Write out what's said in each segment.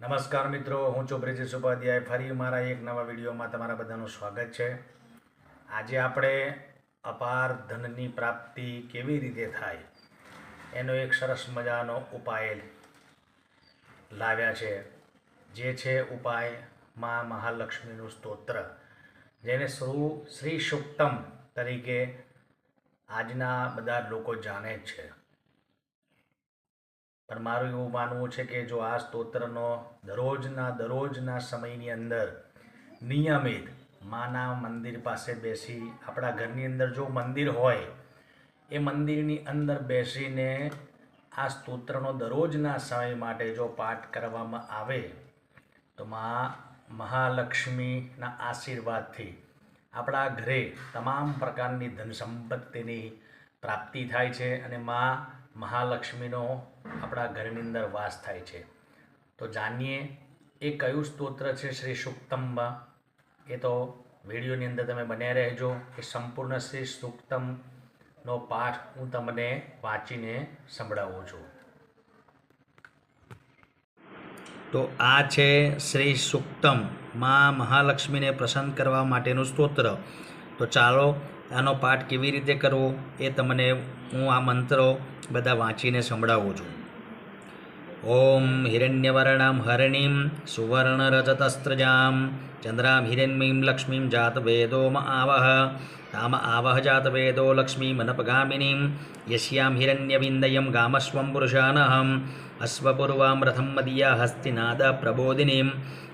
નમસ્કાર મિત્રો, હું છું બ્રિજેશ ઉપાધ્યાય. ફરી મારા એક નવા વિડીયોમાં તમારા બધાનું સ્વાગત છે. આજે આપણે અપાર ધનની પ્રાપ્તિ કેવી રીતે થાય એનો એક સરસ મજાનો ઉપાય લાવ્યા છે. જે છે ઉપાય મા મહાલક્ષ્મીનું સ્તોત્ર, જેને શ્રુ, શ્રી સુક્તમ તરીકે આજના બધા લોકો જાણે જ છે. પણ મારું એવું માનવું છે કે જો આ સ્તોત્રનો દરરોજના દરરોજના સમયની અંદર નિયમિત માના મંદિર પાસે બેસી આપણા ઘરની અંદર જો મંદિર હોય, એ મંદિરની અંદર બેસીને આ સ્તોત્રનો દરરોજના સમય માટે જો પાઠ કરવામાં આવે, તો મા મહાલક્ષ્મીના આશીર્વાદથી આપણા ઘરે તમામ પ્રકારની ધન સંપત્તિની પ્રાપ્તિ થાય છે અને મા મહાલક્ષ્મીનો આપણા ઘરની અંદર વાસ થાય છે. તો જાણીએ, એ કયું સ્તોત્ર છે શ્રી સુક્તમમાં એ તો વિડીયોની અંદર તમે બન્યા રહેજો. એ સંપૂર્ણ શ્રી સુક્તમનો પાઠ હું તમને વાંચીને સંભળાવું છું. તો આ છે શ્રી સુક્તમ. માં મહાલક્ષ્મીને પ્રસન્ન કરવા માટેનું સ્તોત્ર. તો ચાલો આનો પાઠ કેવી રીતે કરવો એ તમને હું આ મંત્રો બધા વાંચીને સંભળાવું છું. ॐ हिरण्यवर्णं हरिणीं सुवर्णरजतस्त्रजां चन्द्रां हिरण्यीं लक्ष्मीं जातवेदो म आवह ताम आवह जातवेदो लक्ष्मीमनपगामिनीं यस्यां हिरण्यविन्दयं गामस्वं पुरुषानहम् अश्वपूर्वां रथं मदीया हस्तिनादप्रबोधिनीं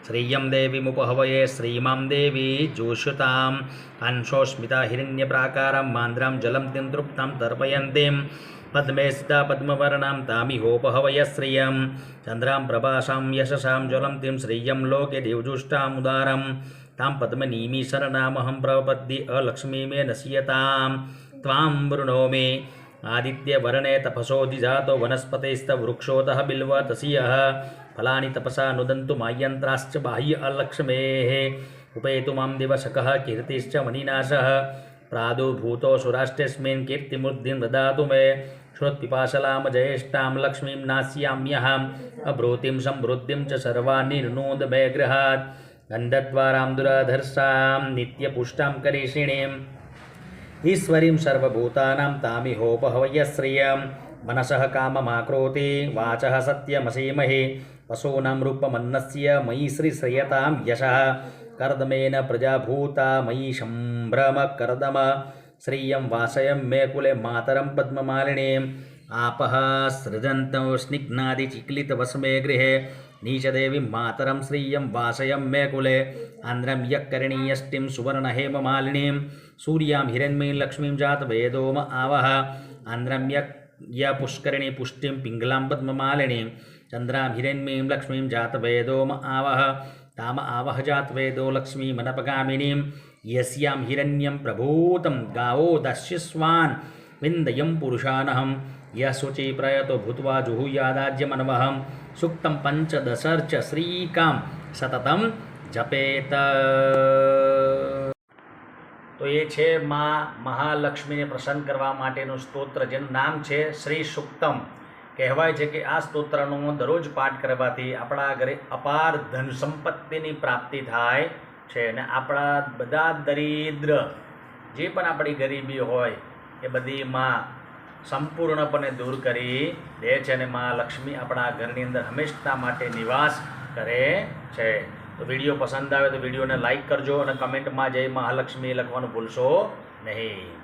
श्रियं देवीमुपहवये श्रीमां देवी जोषुतां अंशोस्मिता हिरण्यप्राकारं मान्द्रां जलं तिन्तृप्तां तर्पयन्तीं पद्मे स्थिता पद्मवर्णां तामिहोपहवयश्रियं चन्द्रां प्रभाषां यशसां ज्वलं तिं श्रियं लोके दिवजुष्टामुदारं तां पद्मनीमीशरणामहं प्रपद्ये अलक्ष्मी मे नश्यतां त्वां वृणोमि आदित्यवर्णे तपसोधिजातो वनस्पतेस्तवृक्षोतः बिल्वतसीयः फलानि तपसा नुदन्तु मायन्त्राश्च बाह्य अलक्ष्मेः उपेतु मां दिवसकः कीर्तिश्च मणिनाशः प्रादुर्भूतोऽसुराष्टेऽस्मिन् कीर्तिमूर्तिं ददातु मे श्रुत्पिपाशलां जयेष्ठां लक्ष्मीं नास्याम्यहम् अभ्रूतिं समृद्धिं च सर्वाणि निर्नोद मे गृहात् गन्धद्वारां दुराधर्षां नित्यपुष्टां करीषिणीम् ईश्वरीं सर्वभूतानां तामिहोपहवयश्रियं मनसः काममाक्रोति वाचः सत्यमसीमहि पशूनां रूपमन्नस्य मयि श्रीश्रियतां यशः कर्दमेन प्रजाभूता मयि सम्भ्रमकर्दम श्रियं वासयं मे कुले मातरं पद्ममालिनीम्। आपः सृजन्तौ स्निग्नादिचिक्लितवस्मे गृहे। नीचदेवीं मातरं श्रियं वासयं मे कुले। आन्ध्रं यः करणीयष्टिं सुवर्णहेममालिनीं सूर्यां लक्ष्मीं जातवेदोम आवह आन्ध्रं यः य पुष्करिणी पुष्टिं पिङ्गलां पद्ममालिनीं चन्द्रां हिरण्मयीं लक्ष्मीं जातवेदोम आवह ताम आवह जातवेदो लक्ष्मीमनपगामिनीं યસ્યામ હિરણ્યમ પ્રભૂતમ ગાવો દસ્યસ્વાન વિંદયમ પુરુષાનહમ યહ શુચિ પ્રયતો ભૂત્વા જુહુયાદાજ્યમનવહમ સુક્તમ પંચદશર્ચ શ્રીકામ સતતમ જપેત તો એ છે મા મહાલક્ષ્મીને પ્રસન્ન કરવા માટેનું સ્તોત્ર, જેનું નામ છે શ્રી સુક્તમ. કહેવાય છે કે આ સ્તોત્રનો દરરોજ પાઠ કરવાથી આપણા ઘરે અપાર ધન સંપત્તિની પ્રાપ્તિ થાય. છે અને આપણા બધા દરિદ્ર, જે પણ આપણી ગરીબી હોય, એ બધી માં સંપૂર્ણપણે દૂર કરી દે છે અને માં લક્ષ્મી આપણા ઘરની અંદર હંમેશા માટે નિવાસ કરે છે. તો વીડિયો પસંદ આવે તો વિડીયોને લાઇક કરજો અને કમેન્ટમાં જય મહાલક્ષ્મી લખવાનું ભૂલશો નહીં.